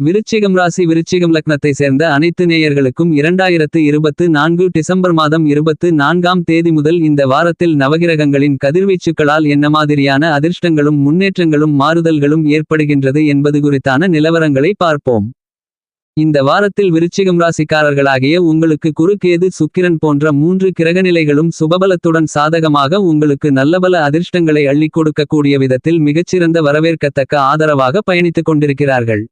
விருச்சிகம் ராசி விருச்சிகம் லக்னத்தை சேர்ந்த அனைத்து நேயர்களுக்கும் இரண்டாயிரத்து இருபத்து நான்கு டிசம்பர் மாதம் இருபத்து நான்காம் தேதி முதல் இந்த வாரத்தில் நவகிரகங்களின் கதிர்வீச்சுக்களால் என்ன மாதிரியான அதிர்ஷ்டங்களும் முன்னேற்றங்களும் மாறுதல்களும் ஏற்படுகின்றது என்பது குறித்தான நிலவரங்களை பார்ப்போம். இந்த வாரத்தில் விருச்சிகம் ராசிக்காரர்களாகிய உங்களுக்கு குறுக்கேது சுக்கிரன் போன்ற மூன்று கிரகநிலைகளும் சுபபலத்துடன் சாதகமாக உங்களுக்கு நல்லபல அதிர்ஷ்டங்களை அள்ளிக் கொடுக்கக்கூடிய விதத்தில் மிகச்சிறந்த வரவேற்கத்தக்க ஆதரவாக பயணித்துக் கொண்டிருக்கிறார்கள்.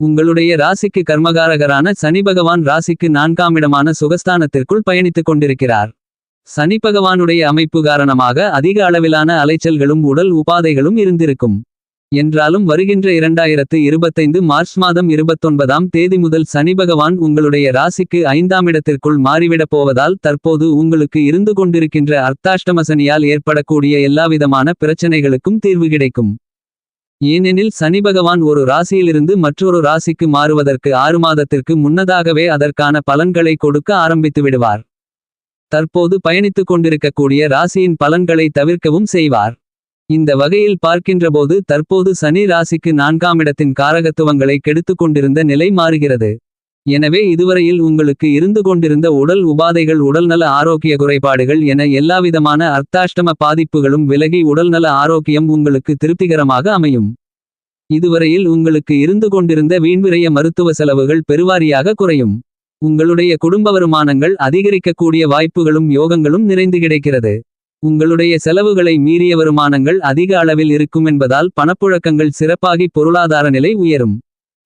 உங்களுடைய ராசிக்கு கர்மகாரகரான சனி பகவான் ராசிக்கு நான்காமிடமான சுகஸ்தானத்திற்குள் பயணித்துக் கொண்டிருக்கிறார். சனி பகவானுடைய அமைப்பு காரணமாக அதிக அளவிலான அலைச்சல்களும் உடல் உபாதைகளும் இருந்திருக்கும். என்றாலும் வருகின்ற இரண்டாயிரத்து இருபத்தைந்து மார்ச் மாதம் இருபத்தொன்பதாம் தேதி முதல் சனி பகவான் உங்களுடைய ராசிக்கு ஐந்தாம் இடத்திற்குள் மாறிவிடப் போவதால் தற்போது உங்களுக்கு இருந்து கொண்டிருக்கின்ற அர்த்தாஷ்டம சனியால் ஏற்படக்கூடிய எல்லாவிதமான பிரச்சனைகளுக்கும் தீர்வு கிடைக்கும். ஏனெனில் சனி பகவான் ஒரு ராசியிலிருந்து மற்றொரு ராசிக்கு மாறுவதற்கு ஆறு மாதத்திற்கு முன்னதாகவே அதற்கான பலன்களை கொடுக்க ஆரம்பித்து விடுவார். தற்போது பயணித்துக் கொண்டிருக்கக்கூடிய ராசியின் பலன்களை தவிர்க்கவும் செய்வார். இந்த வகையில் பார்க்கின்றபோது தற்போது சனி ராசிக்கு நான்காம் இடத்தின் காரகத்துவங்களை கெடுத்துக் கொண்டிருந்த நிலை மாறுகிறது. எனவே இதுவரையில் உங்களுக்கு இருந்து கொண்டிருந்த உடல் உபாதைகள் உடல்நல ஆரோக்கிய குறைபாடுகள் என எல்லாவிதமான அர்த்தாஷ்டம பாதிப்புகளும் விலகி உடல்நல ஆரோக்கியம் உங்களுக்கு திருப்திகரமாக அமையும். இதுவரையில் உங்களுக்கு இருந்து கொண்டிருந்த வீண்விரைய மருத்துவ செலவுகள் பெருவாரியாக குறையும். உங்களுடைய குடும்ப வருமானங்கள் அதிகரிக்கக்கூடிய வாய்ப்புகளும் யோகங்களும் நிறைந்து கிடைக்கிறது. உங்களுடைய செலவுகளை மீறிய வருமானங்கள் அதிக அளவில் இருக்கும் என்பதால் பணப்புழக்கங்கள் சிறப்பாகி பொருளாதார நிலை உயரும்.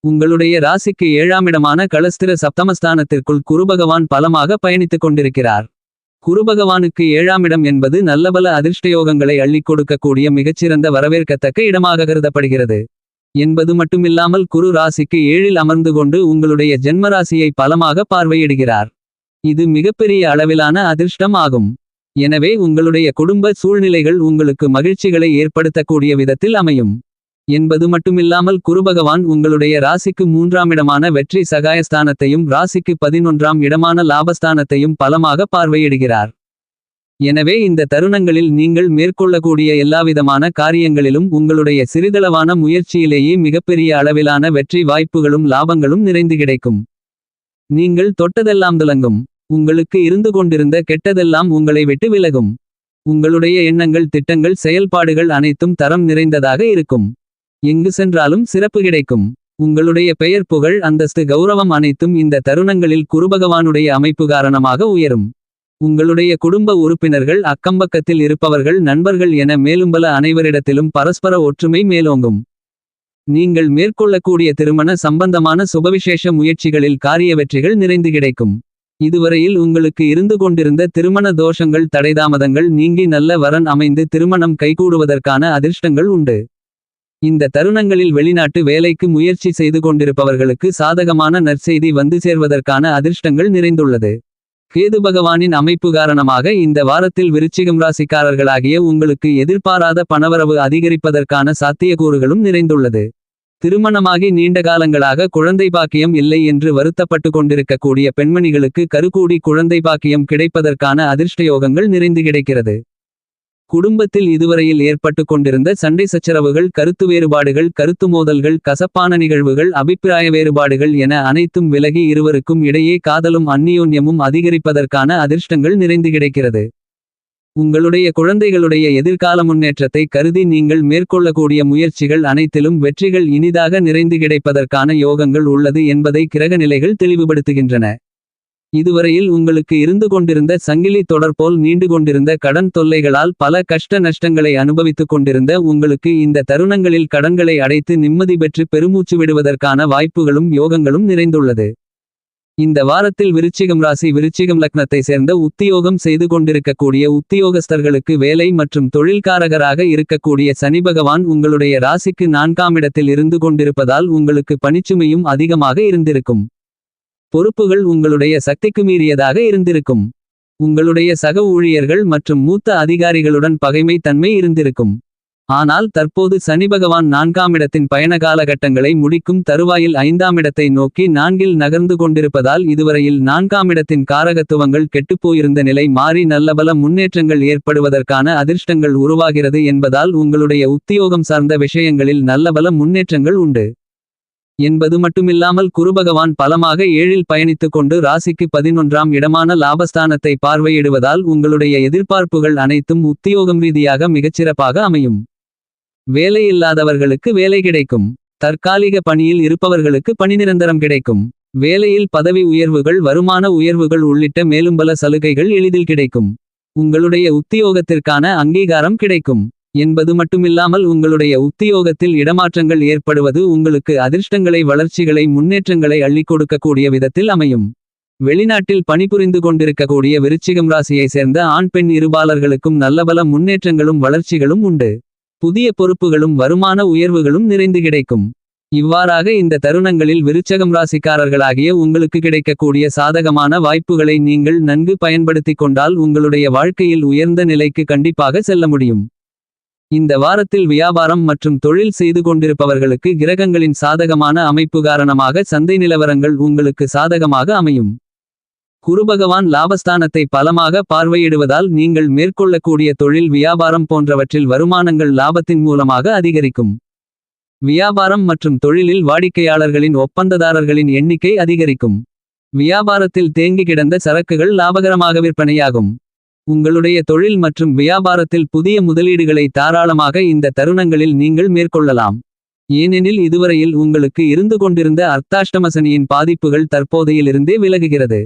உங்களுடைய ராசிக்கு ஏழாமிடமான களஸ்திர சப்தமஸ்தானத்திற்குள் குருபகவான் பலமாக பயணித்துக் கொண்டிருக்கிறார். குருபகவானுக்கு ஏழாமிடம் என்பது நல்லபல அதிர்ஷ்டயோகங்களை அள்ளிக் கொடுக்கக்கூடிய மிகச்சிறந்த வரவேற்கத்தக்க இடமாக கருதப்படுகிறது. என்பது மட்டுமில்லாமல் குரு ராசிக்கு ஏழில் அமர்ந்து கொண்டு உங்களுடைய ஜென்மராசியை பலமாக பார்வையிடுகிறார். இது மிகப்பெரிய அளவிலான அதிர்ஷ்டம் ஆகும். எனவே உங்களுடைய குடும்ப சூழ்நிலைகள் உங்களுக்கு மகிழ்ச்சிகளை ஏற்படுத்தக்கூடிய விதத்தில் அமையும். என்பது மட்டுமில்லாமல் குருபகவான் உங்களுடைய ராசிக்கு மூன்றாம் இடமான வெற்றி சகாயஸ்தானத்தையும் ராசிக்கு பதினொன்றாம் இடமான லாபஸ்தானத்தையும் பலமாக பார்வையிடுகிறார். எனவே இந்த தருணங்களில் நீங்கள் மேற்கொள்ளக்கூடிய எல்லாவிதமான காரியங்களிலும் உங்களுடைய சிறிதளவான முயற்சியிலேயே மிகப்பெரிய அளவிலான வெற்றி வாய்ப்புகளும் லாபங்களும் நிறைந்து கிடைக்கும். நீங்கள் தொட்டதெல்லாம் துலங்கும். உங்களுக்கு இருந்து கொண்டிருந்த கெட்டதெல்லாம் உங்களை விட்டு விலகும். உங்களுடைய எண்ணங்கள் திட்டங்கள் செயல்பாடுகள் அனைத்தும் தரம் நிறைந்ததாக இருக்கும். எங்கு சென்றாலும் சிறப்பு கிடைக்கும். உங்களுடைய பெயர் புகழ் அந்தஸ்து கௌரவம் அனைத்தும் இந்த தருணங்களில் குருபகவானுடைய அமைப்பு காரணமாக உயரும். உங்களுடைய குடும்ப உறுப்பினர்கள் அக்கம்பக்கத்தில் இருப்பவர்கள் நண்பர்கள் என மேலும் பல அனைவரிடத்திலும் பரஸ்பர ஒற்றுமை மேலோங்கும். நீங்கள் மேற்கொள்ளக்கூடிய திருமண சம்பந்தமான சுபவிசேஷ முயற்சிகளில் காரிய வெற்றிகள் நிறைந்து கிடைக்கும். இதுவரையில் உங்களுக்கு இருந்து கொண்டிருந்த திருமண தோஷங்கள் தடைதாமதங்கள் நீங்கி நல்ல வரன் அமைந்து திருமணம் கைகூடுவதற்கான அதிர்ஷ்டங்கள் உண்டு. இந்த தருணங்களில் வெளிநாட்டு வேலைக்கு முயற்சி செய்து கொண்டிருப்பவர்களுக்கு சாதகமான நற்செய்தி வந்து சேர்வதற்கான அதிர்ஷ்டங்கள் நிறைந்துள்ளது. கேது பகவானின் அமைப்பு காரணமாக இந்த வாரத்தில் விருச்சிகம் ராசிக்காரர்களாகிய உங்களுக்கு எதிர்பாராத பணவரவு அதிகரிப்பதற்கான சாத்தியக்கூறுகளும் நிறைந்துள்ளது. திருமணமாகி நீண்ட காலங்களாக குழந்தை பாக்கியம் இல்லை என்று வருத்தப்பட்டு கொண்டிருக்கக்கூடிய பெண்மணிகளுக்கு கருக்கூடி குழந்தை பாக்கியம் கிடைப்பதற்கான அதிர்ஷ்டயோகங்கள் நிறைந்து கிடைக்கிறது. குடும்பத்தில் இதுவரையில் ஏற்பட்டு கொண்டிருந்த சண்டை சச்சரவுகள் கருத்து வேறுபாடுகள் கருத்து மோதல்கள் கசப்பான நிகழ்வுகள் அபிப்பிராய வேறுபாடுகள் என அனைத்தும் விலகி இருவருக்கும் இடையே காதலும் அந்நியோன்யமும் அதிகரிப்பதற்கான அதிர்ஷ்டங்கள் நிறைந்து கிடைக்கிறது. உங்களுடைய குழந்தைகளுடைய எதிர்கால முன்னேற்றத்தை கருதி நீங்கள் மேற்கொள்ளக்கூடிய முயற்சிகள் அனைத்திலும் வெற்றிகள் இனிதாக நிறைந்து கிடைப்பதற்கான யோகங்கள் உள்ளது என்பதை கிரகநிலைகள் தெளிவுபடுத்துகின்றன. இதுவரையில் உங்களுக்கு இருந்து கொண்டிருந்த சங்கிலி தொடர் போல் நீண்டு கொண்டிருந்த கடன் தொல்லைகளால் பல கஷ்ட நஷ்டங்களை அனுபவித்துக் கொண்டிருந்த உங்களுக்கு இந்த தருணங்களில் கடன்களை அடைத்து நிம்மதி பெற்று பெருமூச்சு விடுவதற்கான வாய்ப்புகளும் யோகங்களும் நிறைந்துள்ளது. இந்த வாரத்தில் விருச்சிகம் ராசி விருச்சிகம் லக்னத்தை சேர்ந்த உத்தியோகம் செய்து கொண்டிருக்கக்கூடிய உத்தியோகஸ்தர்களுக்கு வேலை மற்றும் தொழில்காரகராக இருக்கக்கூடிய சனி பகவான் உங்களுடைய ராசிக்கு நான்காம் இடத்தில் இருந்து கொண்டிருப்பதால் உங்களுக்கு பணிச்சுமையும் அதிகமாக இருந்திருக்கும். பொறுப்புகள் உங்களுடைய சக்திக்கு மீறியதாக இருந்திருக்கும். உங்களுடைய சக ஊழியர்கள் மற்றும் மூத்த அதிகாரிகளுடன் பகைமை தன்மை இருந்திருக்கும். ஆனால் தற்போது சனி பகவான் நான்காம் இடத்தின் பயண காலகட்டங்களை முடிக்கும் தருவாயில் ஐந்தாம் இடத்தை நோக்கி நான்கில் நகர்ந்து கொண்டிருப்பதால் இதுவரையில் நான்காம் இடத்தின் காரகத்துவங்கள் கெட்டுப்போயிருந்த நிலை மாறி நல்லபல முன்னேற்றங்கள் ஏற்படுவதற்கான அதிர்ஷ்டங்கள் உருவாகிறது என்பதால் உங்களுடைய உத்தியோகம் சார்ந்த விஷயங்களில் நல்லபல முன்னேற்றங்கள் உண்டு. என்பது மட்டுமில்லாமல் குருபகவான் பலமாக ஏழில் பயணித்துக் கொண்டு ராசிக்கு பதினொன்றாம் இடமான லாபஸ்தானத்தை பார்வையிடுவதால் உங்களுடைய எதிர்பார்ப்புகள் அனைத்தும் உத்தியோகம் ரீதியாக மிகச்சிறப்பாக அமையும். வேலையில்லாதவர்களுக்கு வேலை கிடைக்கும். தற்காலிக பணியில் இருப்பவர்களுக்கு பணி நிரந்தரம் கிடைக்கும். வேலையில் பதவி உயர்வுகள் வருமான உயர்வுகள் உள்ளிட்ட மேலும் பல சலுகைகள் எளிதில் கிடைக்கும். உங்களுடைய உத்தியோகத்திற்கான அங்கீகாரம் கிடைக்கும். என்பது மட்டுமில்லாமல் உங்களுடைய உத்தியோகத்தில் இடமாற்றங்கள் ஏற்படுவது உங்களுக்கு அதிர்ஷ்டங்களை வளர்ச்சிகளை முன்னேற்றங்களை அள்ளிக் கொடுக்கக்கூடிய விதத்தில் அமையும். வெளிநாட்டில் பணிபுரிந்து கொண்டிருக்கக்கூடிய விருச்சிகம் ராசியை சேர்ந்த ஆண் பெண் இருபாலர்களுக்கும் நல்லபல முன்னேற்றங்களும் வளர்ச்சிகளும் உண்டு. புதிய பொறுப்புகளும் வருமான உயர்வுகளும் நிறைந்து கிடைக்கும். இவ்வாறாக இந்த தருணங்களில் விருச்சகம் ராசிக்காரர்களாகிய உங்களுக்கு கிடைக்கக்கூடிய சாதகமான வாய்ப்புகளை நீங்கள் நன்கு பயன்படுத்திக் கொண்டால் உங்களுடைய வாழ்க்கையில் உயர்ந்த நிலைக்கு கண்டிப்பாக செல்ல முடியும். இந்த வாரத்தில் வியாபாரம் மற்றும் தொழில் செய்து கொண்டிருப்பவர்களுக்கு கிரகங்களின் சாதகமான அமைப்பு காரணமாக சந்தை நிலவரங்கள் உங்களுக்கு சாதகமாக அமையும். குருபகவான் லாபஸ்தானத்தை பலமாக பார்வையிடுவதால் நீங்கள் மேற்கொள்ளக்கூடிய தொழில் வியாபாரம் போன்றவற்றில் வருமானங்கள் லாபத்தின் மூலமாக அதிகரிக்கும். வியாபாரம் மற்றும் தொழிலில் வாடிக்கையாளர்களின் ஒப்பந்ததாரர்களின் எண்ணிக்கை அதிகரிக்கும். வியாபாரத்தில் தேங்கி கிடந்த சரக்குகள் லாபகரமாக விற்பனையாகும். உங்களுடைய தொழில் மற்றும் வியாபாரத்தில் புதிய முதலீடுகளை தாராளமாக இந்த தருணங்களில் நீங்கள் மேற்கொள்ளலாம். ஏனெனில் இதுவரையில் உங்களுக்கு இருந்து கொண்டிருந்த அர்த்தாஷ்டமசனியின் பாதிப்புகள் தற்போதையிலிருந்தே விலகுகிறது.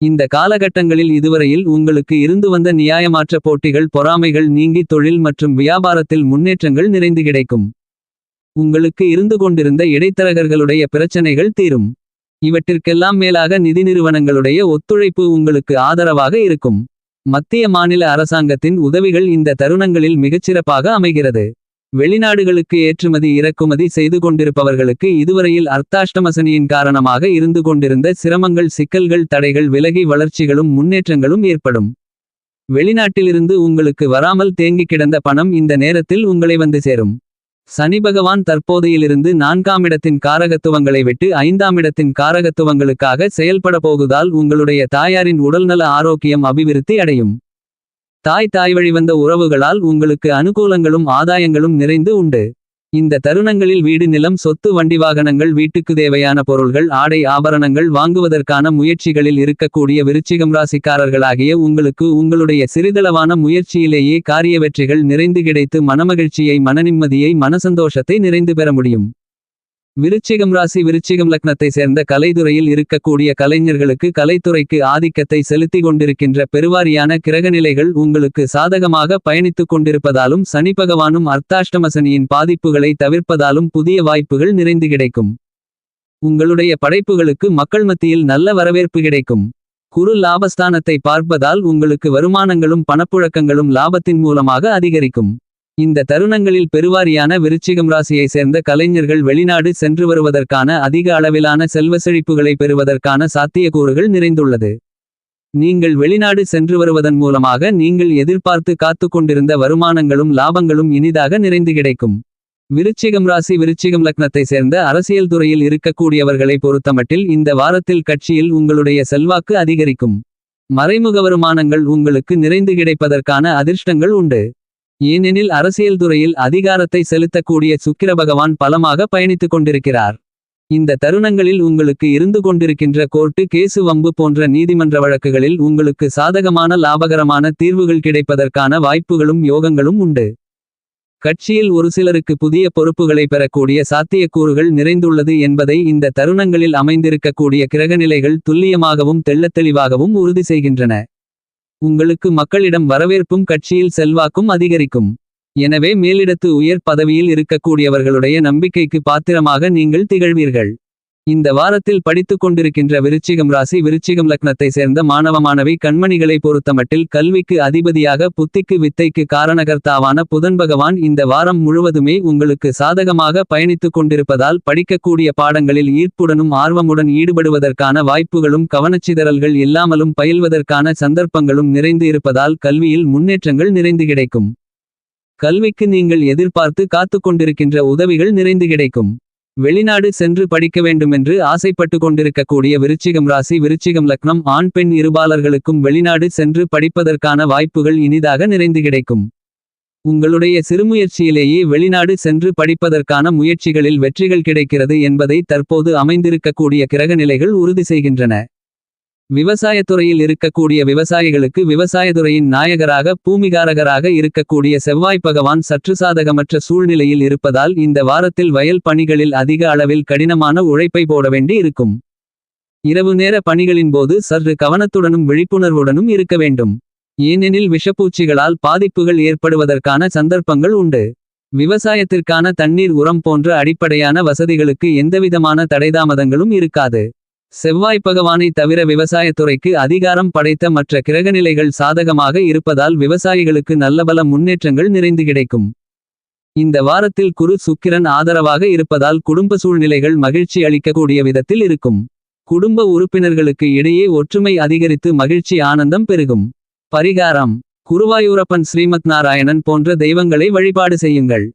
இந்த காலகட்டங்களில் இதுவரையில் உங்களுக்கு இருந்து வந்த நியாயமாற்ற போட்டிகள் பொறாமைகள் நீங்கி தொழில் மற்றும் வியாபாரத்தில் முன்னேற்றங்கள் நிறைந்து கிடைக்கும். உங்களுக்கு இருந்து கொண்டிருந்த இடைத்தரகர்களுடைய பிரச்சனைகள் தீரும். இவற்றிற்கெல்லாம் மேலாக நிதி நிறுவனங்களுடைய ஒத்துழைப்பு உங்களுக்கு ஆதரவாக இருக்கும். மத்திய மாநில அரசாங்கத்தின் உதவிகள் இந்த தருணங்களில் மிகச்சிறப்பாக அமைகிறது. வெளிநாடுகளுக்கு ஏற்றுமதி இறக்குமதி செய்து கொண்டிருப்பவர்களுக்கு இதுவரையில் அர்த்தாஷ்டமசனியின் காரணமாக இருந்து கொண்டிருந்த சிரமங்கள் சிக்கல்கள் தடைகள் விலகி வளர்ச்சிகளும் முன்னேற்றங்களும் ஏற்படும். வெளிநாட்டிலிருந்து உங்களுக்கு வராமல் தேங்கி கிடந்த பணம் இந்த நேரத்தில் உங்களை வந்து சேரும். சனி பகவான் தற்போதையிலிருந்து நான்காமிடத்தின் காரகத்துவங்களை விட்டு ஐந்தாமிடத்தின் காரகத்துவங்களுக்காக செயல்பட போகுதால் உங்களுடைய தாயாரின் உடல்நல ஆரோக்கியம் அபிவிருத்தி அடையும். தாய் தாய் வழிவந்த உறவுகளால் உங்களுக்கு அனுகூலங்களும் ஆதாயங்களும் நிறைந்து உண்டு. இந்த தருணங்களில் வீடு நிலம் சொத்து வண்டி வாகனங்கள் வீட்டுக்கு தேவையான பொருள்கள் ஆடை ஆபரணங்கள் வாங்குவதற்கான முயற்சிகளில் இருக்கக்கூடிய விருச்சிகம் ராசிக்காரர்களாகிய உங்களுக்கு உங்களுடைய சிறிதளவான முயற்சியிலேயே காரிய வெற்றிகள் நிறைந்து கிடைத்து மனமகிழ்ச்சியை மனநிம்மதியை மனசந்தோஷத்தை நிறைந்து பெற முடியும். விருச்சிகம் ராசி விருச்சிகம் லக்னத்தை சேர்ந்த கலைத்துறையில் இருக்கக்கூடிய கலைஞர்களுக்கு கலைத்துறைக்கு ஆதிக்கத்தை செலுத்தி கொண்டிருக்கின்ற பெருவாரியான கிரகநிலைகள் உங்களுக்கு சாதகமாக பயணித்துக் கொண்டிருப்பதாலும் சனி பகவானும் அர்த்தாஷ்டமசனியின் பாதிப்புகளை தவிர்ப்பதாலும் புதிய வாய்ப்புகள் நிறைந்து கிடைக்கும். உங்களுடைய படைப்புகளுக்கு மக்கள் மத்தியில் நல்ல வரவேற்பு கிடைக்கும். குறு லாபஸ்தானத்தை பார்ப்பதால் உங்களுக்கு வருமானங்களும் பணப்புழக்கங்களும் லாபத்தின் மூலமாக அதிகரிக்கும். இந்த தருணங்களில் பெருவாரியான விருச்சிகம் ராசியை சேர்ந்த கலைஞர்கள் வெளிநாடு சென்று வருவதற்கான அதிக அளவிலான செல்வ செழிப்புகளை பெறுவதற்கான சாத்தியக்கூறுகள் நிறைந்துள்ளது. நீங்கள் வெளிநாடு சென்று வருவதன் மூலமாக நீங்கள் எதிர்பார்த்து காத்து கொண்டிருந்த வருமானங்களும் லாபங்களும் இனிதாக நிறைந்து கிடைக்கும். விருச்சிகம் ராசி விருச்சிகம் லக்னத்தை சேர்ந்த அரசியல் துறையில் இருக்கக்கூடியவர்களை பொறுத்தமட்டில் இந்த வாரத்தில் கட்சியில் உங்களுடைய செல்வாக்கு அதிகரிக்கும். மறைமுக வருமானங்கள் உங்களுக்கு நிறைந்து கிடைப்பதற்கான அதிர்ஷ்டங்கள் உண்டு. ஏனெனில் அரசியல் துறையில் அதிகாரத்தை செலுத்தக்கூடிய சுக்கிர பகவான் பலமாக பயணித்துக் கொண்டிருக்கிறார். இந்த தருணங்களில் உங்களுக்கு இருந்து கொண்டிருக்கின்ற கோர்ட்டு கேசு வம்பு போன்ற நீதிமன்ற வழக்குகளில் உங்களுக்கு சாதகமான லாபகரமான தீர்வுகள் கிடைப்பதற்கான வாய்ப்புகளும் யோகங்களும் உண்டு. கட்சியில் ஒரு சிலருக்கு புதிய பொறுப்புகளை பெறக்கூடிய சாத்தியக்கூறுகள் நிறைந்துள்ளது என்பதை இந்த தருணங்களில் அமைந்திருக்கக்கூடிய கிரகநிலைகள் துல்லியமாகவும் தெள்ளத்தெளிவாகவும் உறுதி செய்கின்றன. உங்களுக்கு மக்களிடம் வரவேற்பும் கட்சியில் செல்வாக்கும் அதிகரிக்கும். எனவே மேலிடத்து உயர் பதவியில் இருக்கக்கூடியவர்களுடைய நம்பிக்கைக்கு பாத்திரமாக நீங்கள் திகழ்வீர்கள். இந்த வாரத்தில் படித்துக் கொண்டிருக்கின்ற விருச்சிகம் ராசி விருச்சிகம் லக்னத்தை சேர்ந்த மாணவ மாணவி கண்மணிகளை பொறுத்தமட்டில் கல்விக்கு அதிபதியாக புத்திக்கு வித்தைக்கு காரணகர்த்தாவான புதன் பகவான் இந்த வாரம் முழுவதுமே உங்களுக்கு சாதகமாக பயணித்துக் கொண்டிருப்பதால் படிக்கக்கூடிய பாடங்களில் ஈர்ப்புடனும் ஆர்வமுடன் ஈடுபடுவதற்கான வாய்ப்புகளும் கவனச்சிதறல்கள் இல்லாமலும் பயில்வதற்கான சந்தர்ப்பங்களும் நிறைந்து இருப்பதால் கல்வியில் முன்னேற்றங்கள் நிறைந்து கிடைக்கும். கல்விக்கு நீங்கள் எதிர்பார்த்து காத்துக் கொண்டிருக்கின்ற உதவிகள் நிறைந்து கிடைக்கும். வெளிநாடு சென்று படிக்க வேண்டுமென்று ஆசைப்பட்டு கொண்டிருக்கக்கூடிய விருச்சிகம் ராசி விருச்சிகம் லக்னம் ஆண் பெண் இருபாலர்களுக்கும் வெளிநாடு சென்று படிப்பதற்கான வாய்ப்புகள் இனிதாக நிறைந்து கிடைக்கும் உங்களுடைய சிறுமுயற்சியிலேயே வெளிநாடு சென்று படிப்பதற்கான முயற்சிகளில் வெற்றிகள் கிடைக்கிறது என்பதை தற்போது அமைந்திருக்கக்கூடிய கிரகநிலைகள் உறுதி செய்கின்றன. விவசாயத்துறையில் இருக்கக்கூடிய விவசாயிகளுக்கு விவசாயத்துறையின் நாயகராக பூமிகாரகராக இருக்கக்கூடிய செவ்வாய் பகவான் சற்று சாதகமற்ற சூழ்நிலையில் இருப்பதால் இந்த வாரத்தில் வயல் பணிகளில் அதிக அளவில் கடினமான உழைப்பை போட வேண்டி இருக்கும். இரவு நேர பணிகளின் போது சற்று கவனத்துடனும் விழிப்புணர்வுடனும் இருக்க வேண்டும். ஏனெனில் விஷப்பூச்சிகளால் பாதிப்புகள் ஏற்படுவதற்கான சந்தர்ப்பங்கள் உண்டு. விவசாயத்திற்கான தண்ணீர் உரம் போன்ற அடிப்படையான வசதிகளுக்கு எந்தவிதமான தடைதாமதங்களும் இருக்காது. செவ்வாய் பகவானை தவிர விவசாயத்துறைக்கு அதிகாரம் படைத்த மற்ற கிரகநிலைகள் சாதகமாக இருப்பதால் விவசாயிகளுக்கு நல்லபல முன்னேற்றங்கள் நிறைந்து கிடைக்கும். இந்த வாரத்தில் குரு சுக்கிரன் ஆதரவாக இருப்பதால் குடும்ப சூழ்நிலைகள் மகிழ்ச்சி அளிக்கக்கூடிய விதத்தில் இருக்கும். குடும்ப உறுப்பினர்களுக்கு இடையே ஒற்றுமை அதிகரித்து மகிழ்ச்சி ஆனந்தம் பெருகும். பரிகாரம் குருவாயூரப்பன் ஸ்ரீமத் நாராயணன் போன்ற தெய்வங்களை வழிபாடு செய்யுங்கள்.